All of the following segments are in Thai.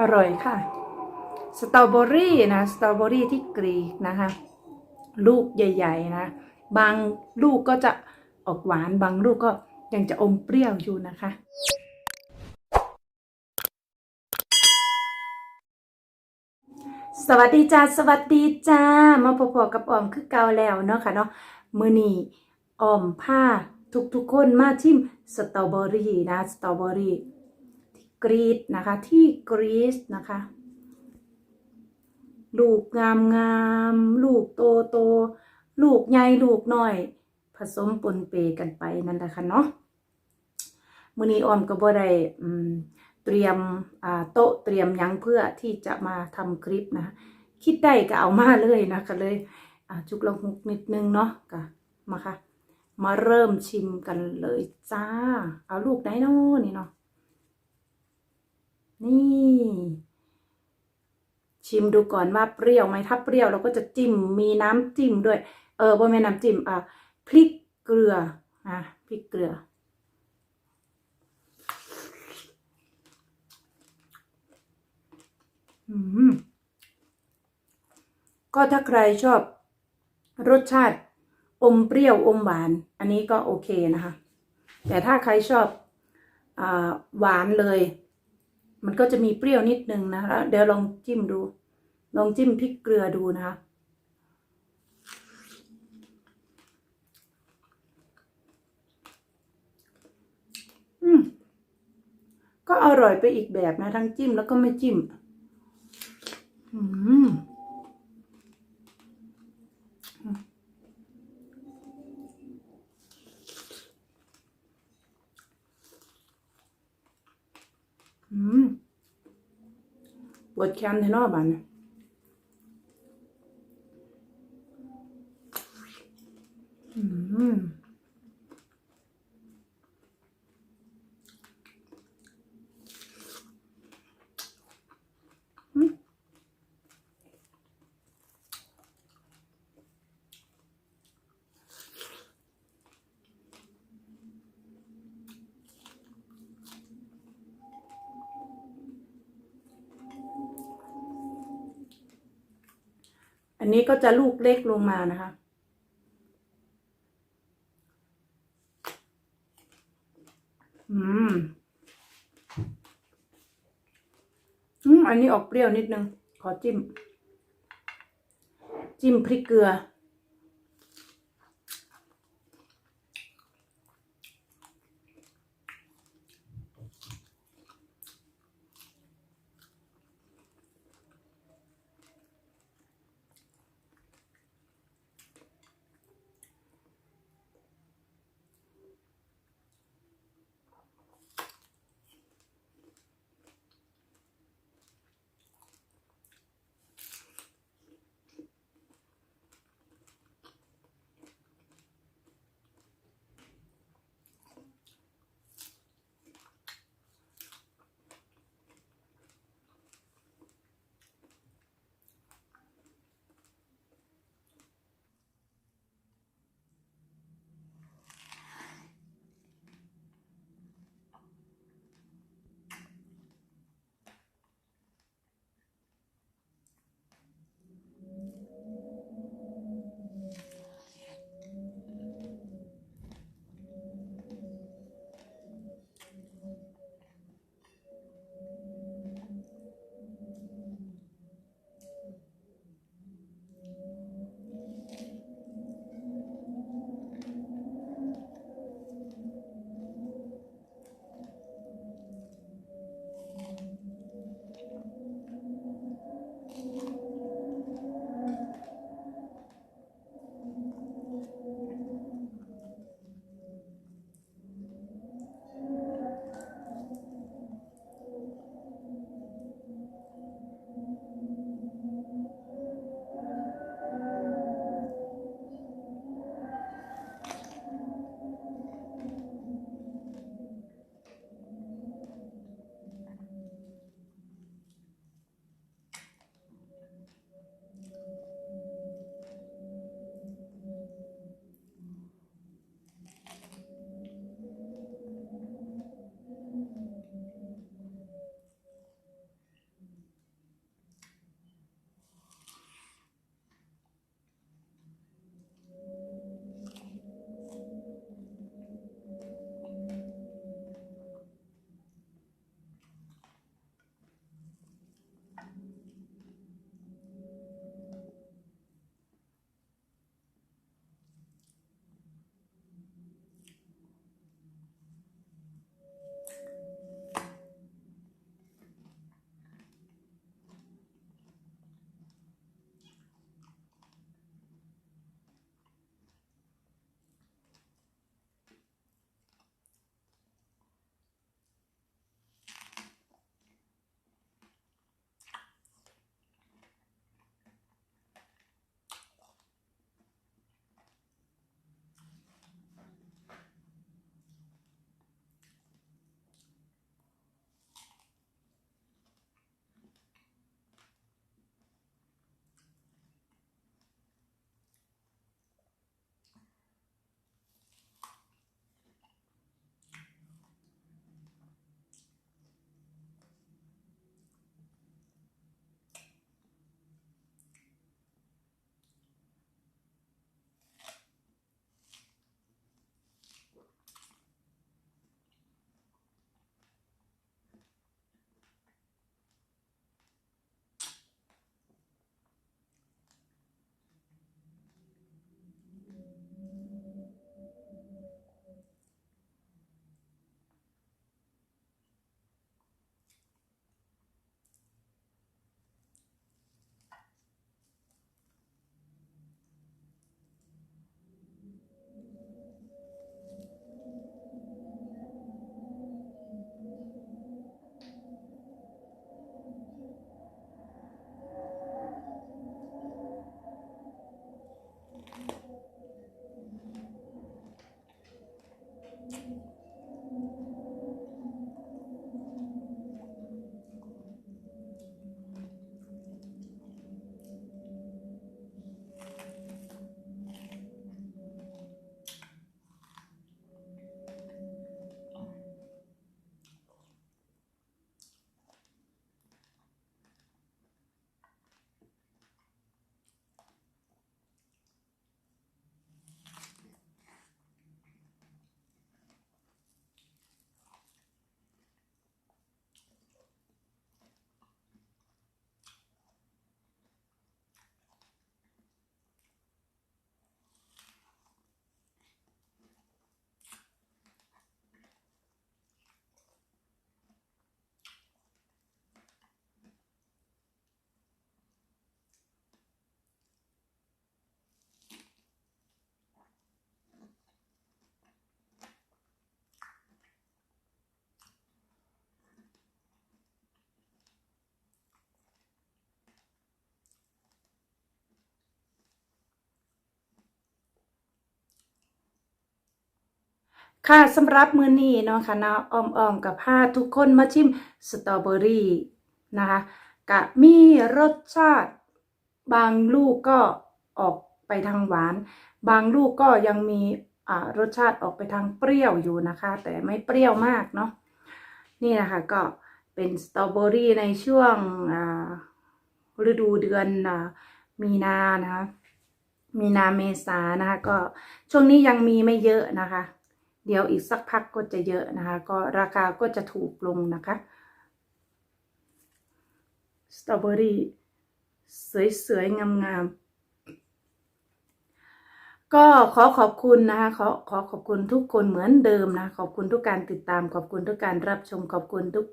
อร่อยค่ะ สตรอเบอรี่นะ สตรอเบอรี่ที่กรีกนะคะ ลูกใหญ่ ๆ นะ บางลูกก็จะออกหวาน บางลูกก็ยังจะอมเปรี้ยวอยู่นะคะสวัสดีจ้าสวัสดีจ้ามาพบๆกับออมคือเก่าแล้วเนาะค่ะเนาะมือนี้ออมผ้าทุกๆคนมาชิมสตรอเบอรี่นะสตรอเบอรี่ กรีซนะคะที่กรีซนะคะลูกงามงามลูกโตโตลูกใหญ่ลูกน้อย ผสมปนเปกันไปนั่นแหละค่ะเนาะมื้อนี้ออมก็บ่ได้เตรียมโต๊ะเตรียมยังเพื่อที่จะมาทำคลิปนะ คิดได้ก็เอามาเลยนะก็เลยจุกละหุกนิดนึงเนาะก็มาค่ะ มาเริ่มชิมกันเลยจ้า เอาลูกไหนเนาะนี่เนาะนี่ ชิมดูก่อนว่าเปรี้ยวไหมถ้าเปรี้ยวเราก็จะจิ้มมีน้ำจิ้มด้วย เออบ่แม่นน้ำจิ้มอะพริกเกลืออะพริกเกลือ อืมก็ถ้าใครชอบรสชาติอมเปรี้ยวอมหวาน อันนี้ก็โอเคนะคะ แต่ถ้าใครชอบอหวานเลย มันก็จะมีเปรี้ยวนิดนึงนะคะเดี๋ยวลองจิ้มดู ลองจิ้มพริกเกลือดูนะคะอืมก็อร่อยไปอีกแบบนะ ทั้งจิ้มแล้วก็ไม่จิ้ม อืมอืม ปวดแขนในอบอันม อันนี้ก็จะลูกเล็กลงมานะคะ อืม อืม อันนี้ออกเปรี้ยวนิดนึง ขอจิ้ม จิ้มพริกเกลือ ค่ะสำหรับมื้อนี้เนาะค่ะนะอ้อมกับพาทุกคนมาชิมสตรอเบอรี่นะคะกะมีรสชาติ บางลูกก็ออกไปทางหวาน บางลูกก็ยังมีอ่ารสชาติออกไปทางเปรี้ยวอยู่นะคะ แต่ไม่เปรี้ยวมากเนาะนี่นะคะก็เป็นสตรอเบอรี่ในช่วงฤดูเดือนอมีนานะคะมีนาเมษานะคะก็ช่วงนี้ยังมีไม่เยอะนะคะ เดี๋ยวอีกสักพักก็จะเยอะนะคะ ก็ราคาก็จะถูกลงนะคะสตรอเบอรี่สวยๆ งามๆ ก็ขอขอบคุณนะคะขอขอขอบคุณทุกคนเหมือนเดิมนะ ขอบคุณทุกการติดตาม ขอบคุณทุกการรับชม ขอบคุณทุก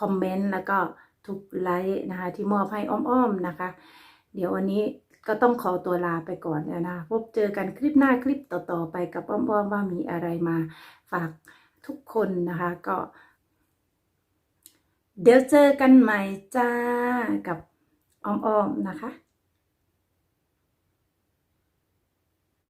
คอมเมนต์ แล้วก็ทุกไลค์นะคะ ที่มอบให้อ้อมๆนะคะ เดี๋ยววันนี้ ก็ต้องขอตัวลาไปก่อนแล้วนะ พบเจอกันคลิปหน้าคลิปต่อๆไปกับอ้อมๆว่ามีอะไรมาฝากทุกคนนะคะ ก็ เดี๋ยวเจอกันใหม่จ้ากับอ้อมๆนะคะ